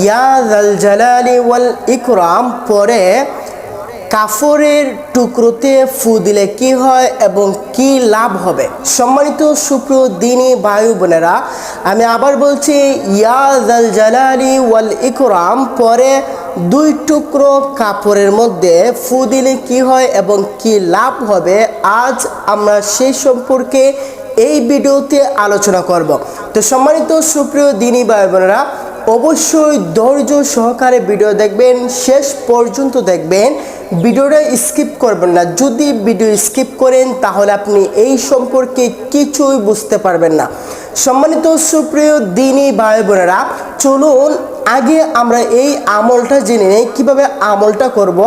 ইয়া জালালি ওয়াল ইকরাম, পরে কাফরের টুকরোতে ফু দিলে কি হয় এবং কি লাভ হবে? সম্মানিত সুপ্রিয় দিনী বায়ু বোনেরা, আমি আবার বলছি, ইয়া জাল জালালি ওয়াল ইকরাম, পরে দুই টুকরো কাপড়ের মধ্যে ফু দিলে কি হয় এবং কি লাভ হবে? আজ আমরা সেই সম্পর্কে এই ভিডিওতে আলোচনা করব। তো সম্মানিত সুপ্রিয় দিনী বায়ু বোনেরা অবশ্যই ধৈর্য সহকারে ভিডিও দেখবেন, শেষ পর্যন্ত দেখবেন। ভিডিওটা স্কিপ করবেন না। যদি ভিডিও স্কিপ করেন, তাহলে আপনি এই সম্পর্কে কিছুই বুঝতে পারবেন না। সম্মানিত সুপ্রিয় দিনী ভাই বোনেরা, চলুন আগে আমরা এই আমলটা জেনে নেই, কীভাবে আমলটা করব।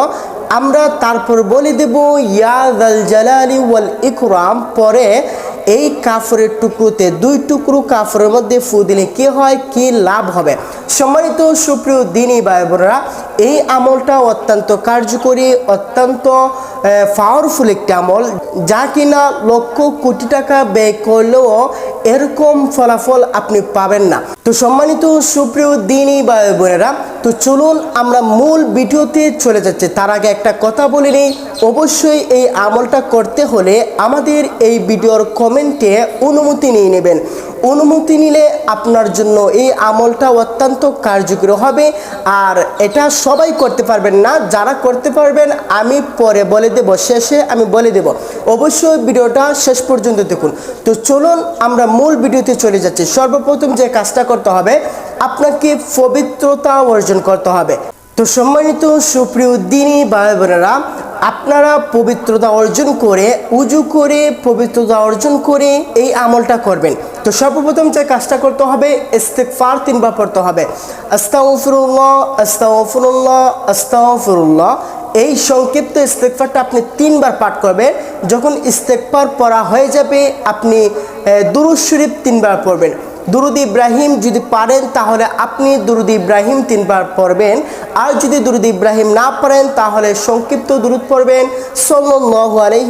আমরা তারপর বলে দেব ইয়াদ আল জালালি ওয়াল ইকরাম পরে এই কাফরের টুকরোতে দুই টুকরো কাফরের মধ্যে ফু দিলে কি হয়? কি লাভ হবে? সম্মানিত সুপ্রিয় দিনী ভাই এই আমলটা অত্যন্ত কার্যকরী, অত্যন্ত পাওয়ারফুল একটি আমল, যা কিনা লক্ষ কোটি টাকা ব্যয় করলেও এরকম ফলাফল আপনি পাবেন না। তো সম্মানিত সুপ্রিয় দিনী ভাই বোনেরা, তো চলুন আমরা মূল ভিডিওতে চলে যাচ্ছি। তার আগে একটা কথা বলে নিই, অবশ্যই এই আমলটা করতে হলে আমাদের এই ভিডিওর কমেন্টে অনুমতি নিয়ে নেবেন। অনুমতি নিলে আপনার জন্য এই আমলটা অত্যন্ত কার্যকরী হবে। আর এটা সবাই করতে পারবেন না, যারা করতে পারবেন আমি পরে বলে দেব, শেষে আমি বলে দেব। অবশ্যই ভিডিওটা শেষ পর্যন্ত দেখুন। তো চলুন আমরা মূল ভিডিওতে চলে যাচ্ছি। সর্বপ্রথম যে কাজটা করতে হবে, আপনাকে পবিত্রতা অর্জন করতে হবে। তো সম্মানিত সুপ্রিয় দিনী ভাই বোনেরা আপনারা পবিত্রতা অর্জন করে, উজু করে পবিত্রতা অর্জন করে এই আমলটা করবেন। তো সর্বপ্রথম যে কাজটা করতে হবে ইস্তেকফার তিনবার পড়তে হবে। আস্তাগফিরুল্লাহ আস্তাগফিরুল্লাহ আস্তাগফিরুল্লাহ। এই সংক্ষিপ্ত ইস্তেকফারটা আপনি তিনবার পাঠ করবেন। যখন ইস্তেকফার পড়া হয়ে যাবে, আপনি দুরুদ শরীফ তিনবার পড়বেন। দুরুদ ইব্রাহিম যদি পারেন, তাহলে আপনি দুরুদ ইব্রাহিম তিনবার পড়বেন। আর যদি দুরুদ ইব্রাহিম না পারেন তাহলে সংক্ষিপ্ত দুরুদ পড়বেন।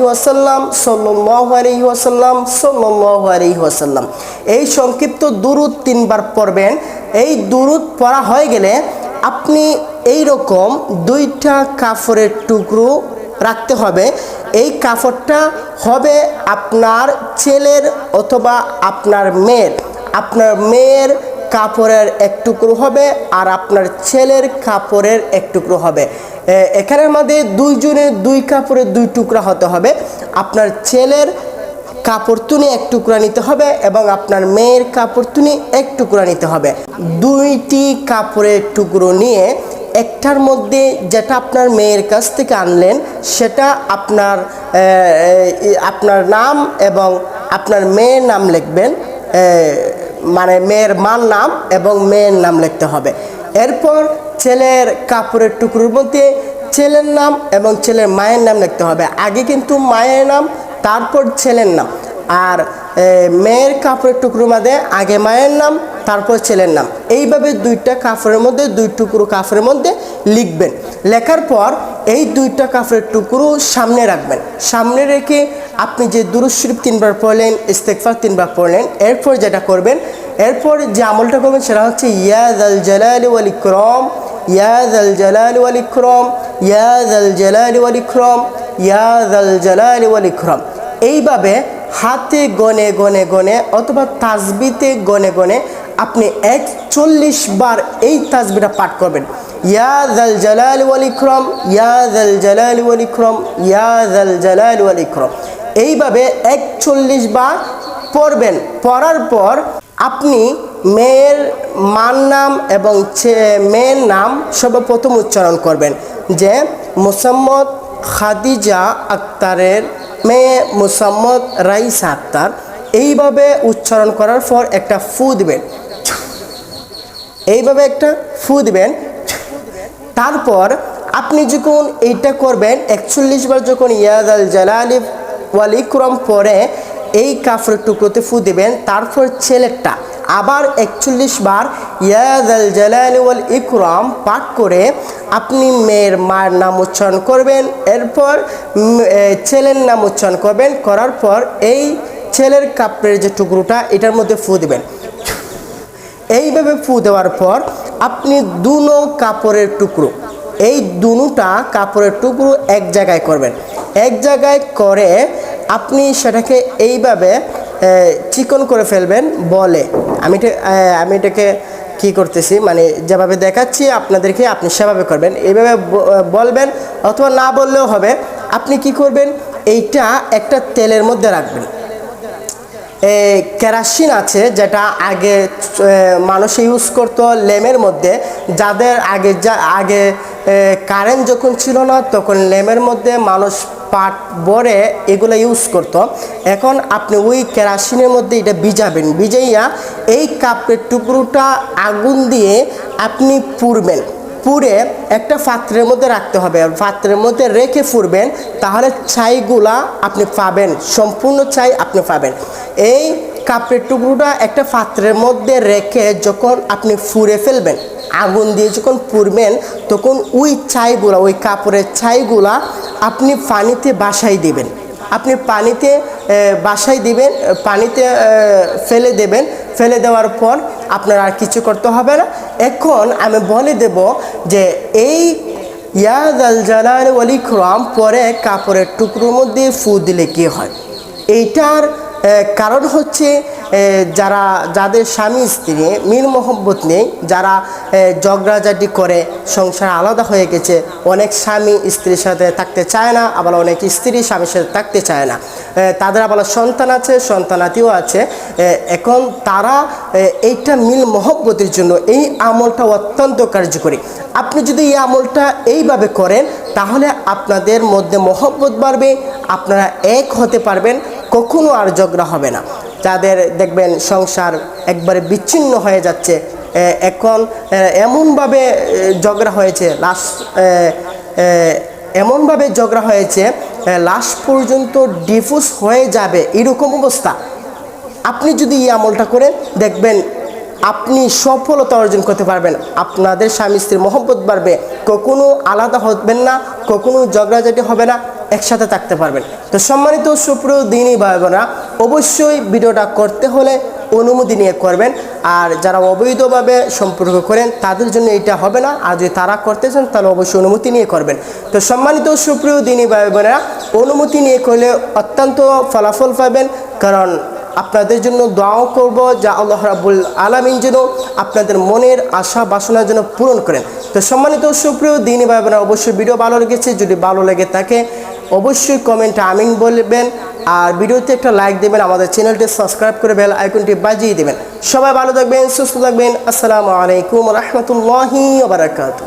ওয়াসাল্লাম, সল্লাল্লাহু আলাইহি ওয়াসাল্লাম, সল্লাল্লাহু আলাইহি ওয়াসাল্লাম। এই সংক্ষিপ্ত দুরুদ তিনবার পড়বেন। এই দুরুদ পড়া হয়ে গেলে আপনি এই রকম দুইটা কাপড়ের টুকরো রাখতে হবে। এই কাপড়টা হবে আপনার ছেলের অথবা আপনার মেয়ের। আপনার মেয়ের কাপড়ের এক টুকরো হবে আর আপনার ছেলের কাপড়ের এক টুকরো হবে। এখানের মধ্যে দুইজনের দুই কাপড়ের দুই টুকরা হতে হবে। আপনার ছেলের কাপড় তুনি এক টুকরা নিতে হবে এবং আপনার মেয়ের কাপড় তুনি এক টুকরা নিতে হবে। দুইটি কাপড়ের টুকরো নিয়ে একটার মধ্যে যেটা আপনার মেয়ের কাছ থেকে আনলেন, সেটা আপনার আপনার নাম এবং আপনার মেয়ের নাম লিখবেন। মানে মেয়ের মার নাম এবং মেয়ের নাম লিখতে হবে। এরপর ছেলের কাপড়ের টুকরোর মধ্যে ছেলের নাম এবং ছেলের মায়ের নাম লিখতে হবে। আগে কিন্তু মায়ের নাম, তারপর ছেলের নাম। আর মেয়ের কাপড়ের টুকরো মধ্যে আগে মায়ের নাম, তারপর ছেলের নাম। এইভাবে দুইটা কাপড়ের মধ্যে, দুই টুকরো কাপড়ের মধ্যে লিখবেন। লেখার পর এই দুইটা কাপড়ের টুকরো সামনে রাখবেন। সামনে রেখে আপনি যে দুরুদ শরীফ তিনবার পড়লেন ইস্তেকফার তিনবার পড়লেন, এরপর যেটা করবেন, এরপর যে আমলটা করবেন সেটা হচ্ছে ইয়াদ আল জালাল ওয়াল ইকরম ইয়াদ আল জালাল ওয়াল ইকরম ইয়াদ আল জালাল ওয়াল ইকরম ইয়াদ আল জালাল ওয়াল এইভাবে হাতে গনে গনে গনে অথবা তাজবিতে গনে গনে আপনি একচল্লিশ বার এই তাজবিটা পাঠ করবেন। ইয়াদ আল জালাল ওয়াল ইকরম ইয়াদ আল জালাল ওয়াল ইকরম ইয়াদ আল জালাল ওয়াল ইকরম। এইভাবে একচল্লিশ বার পড়বেন। পড়ার পর আপনি মেয়ের মার নাম এবং মেয়ের নাম সর্বপ্রথম উচ্চারণ করবেন। যে মোসাম্মদ খাদিজা আক্তারের মেয়ে মোসাম্মদ রাইসা আক্তার, এইভাবে উচ্চারণ করার পর একটা ফু দিবেন। এইভাবে একটা ফু দিবেন। তারপর আপনি যখন এইটা করবেন, একচল্লিশ বার যখন ইয়াদ আল জালালি ওয়াল ইকরম পরে এই কাফরের টুকরোতে ফু দেবেন। তারপর ছেলেরটা আবার একচল্লিশ বার ইয়াদ আল জালালি ওয়াল ইকরাম পাঠ করে আপনি মেয়ের মায়ের নাম উচ্চারণ করবেন। এরপর ছেলের নাম উচ্চারণ করবেন। করার পর এই ছেলের কাপড়ের যে টুকরোটা, এটার মধ্যে ফু দেবেন। এইভাবে ফু দেওয়ার পর আপনি দুনো কাপড়ের টুকরো, এই দুটা কাপড়ের টুকরো এক জায়গায় করবেন। এক জায়গায় করে আপনি সেটাকে এইভাবে চিকন করে ফেলবেন, বলে। আমি আমি এটাকে কি করতেছি মানে যেভাবে দেখাচ্ছি আপনাদেরকে, আপনি সেভাবে করবেন। এইভাবে বলবেন অথবা না বললেও হবে। আপনি কি করবেন, এইটা একটা তেলের মধ্যে রাখবেন। কেরাসিন আছে যেটা আগে মানুষ ইউজ করতো লেমের মধ্যে। যাদের আগে যা, আগে কারেন্ট যখন ছিল না, তখন লেমের মধ্যে মানুষ পাট বরে এগুলো ইউজ করতো। এখন আপনি ওই কেরাসিনের মধ্যে এটা ভিজাবেন। ভিজাইয়া এই কাপের টুকরোটা আগুন দিয়ে আপনি পুড়বেন। পুড়ে একটা পাত্রের মধ্যে রাখতে হবে। পাত্রের মধ্যে রেখে ফুরবেন তাহলে ছাইগুলা আপনি পাবেন। সম্পূর্ণ ছাই আপনি পাবেন। এই কাপড়ের টুকরোটা একটা পাত্রের মধ্যে রেখে যখন আপনি ফুরে ফেলবেন, আগুন দিয়ে যখন পুড়বেন, তখন ওই ছাইগুলা, ওই কাপড়ের ছাইগুলা আপনি পানিতে বাসাই দিবেন। আপনি পানিতে বাসাই দিবেন পানিতে ফেলে দেবেন। ফেলে দেওয়ার পর আপনার আর কিছু করতে হবে না। এখন আমি বলে দেব যে এই ইয়াদ আল জালাল ওয়ালি ক্রম পরে কাপড়ের টুকরোর মধ্যে ফু দিলে কী হয়? এইটার কারণ হচ্ছে যারা যাদের স্বামী স্ত্রী মিল মোহব্বত নেই যারা এ, ঝগড়াঝাটি করে সংসার আলাদা হয়ে গেছে অনেক স্বামী স্ত্রীর সাথে থাকতে চায় না আবার অনেক স্ত্রী স্বামীর সাথে থাকতে চায় না। তাদের আবার সন্তান আছে সন্তানাতিও আছে এখন তারা এইটা মিল মহব্বতের জন্য এই আমলটা অত্যন্ত কার্যকরী। আপনি যদি এই আমলটা এইভাবে করেন তাহলে আপনাদের মধ্যে মহব্বত বাড়বে আপনারা এক হতে পারবেন কখনো আর ঝগড়া হবে না। যাদের দেখবেন সংসার একবারে বিচ্ছিন্ন হয়ে যাচ্ছে এখন এমনভাবে ঝগড়া হয়েছে লাস্ট এমনভাবে ঝগড়া হয়েছে লাস্ট পর্যন্ত ডিফুস হয়ে যাবে এরকম অবস্থা। আপনি যদি এই আমলটা করেন, দেখবেন আপনি সফলতা অর্জন করতে পারবেন। আপনাদের স্বামী স্ত্রীর মহব্বত বাড়বে। কখনো আলাদা হবেন না, কখনো ঝগড়াঝাটি হবে না। একসাথে থাকতে পারবেন। তো সম্মানিত সুপ্রিয় দিনই ভাই বোনেরা অবশ্যই ভিডিওটা করতে হলে অনুমতি নিয়ে করবেন। আর যারা অবৈধভাবে সম্পর্ক করেন, তাদের জন্য এটা হবে না। আর যদি তারা করতে চান, তাহলে অবশ্যই অনুমতি নিয়ে করবেন। তো সম্মানিত সুপ্রিয় দিনই ভাই বোনেরা অনুমতি নিয়ে করলে অত্যন্ত ফলাফল পাবেন। কারণ আপনাদের জন্য দোয়াও করব যা আল্লাহ রাবুল আলমিন যেন আপনাদের মনের আশা বাসনা যেন পূরণ করেন। তো সম্মানিত সুপ্রিয় দিনী ভাই বোনেরা অবশ্যই ভিডিও ভালো লেগেছে। যদি ভালো লেগে থাকে অবশ্যই কমেন্টে আমিন বলবেন। আর ভিডিওতে একটা লাইক দেবেন, আমাদের চ্যানেলটি সাবস্ক্রাইব করে বেল আইকনটি বাজিয়ে দেবেন। সবাই ভালো থাকবেন, সুস্থ থাকবেন। আসসালামু আলাইকুম রহমতুল্লাহি বারাকাতু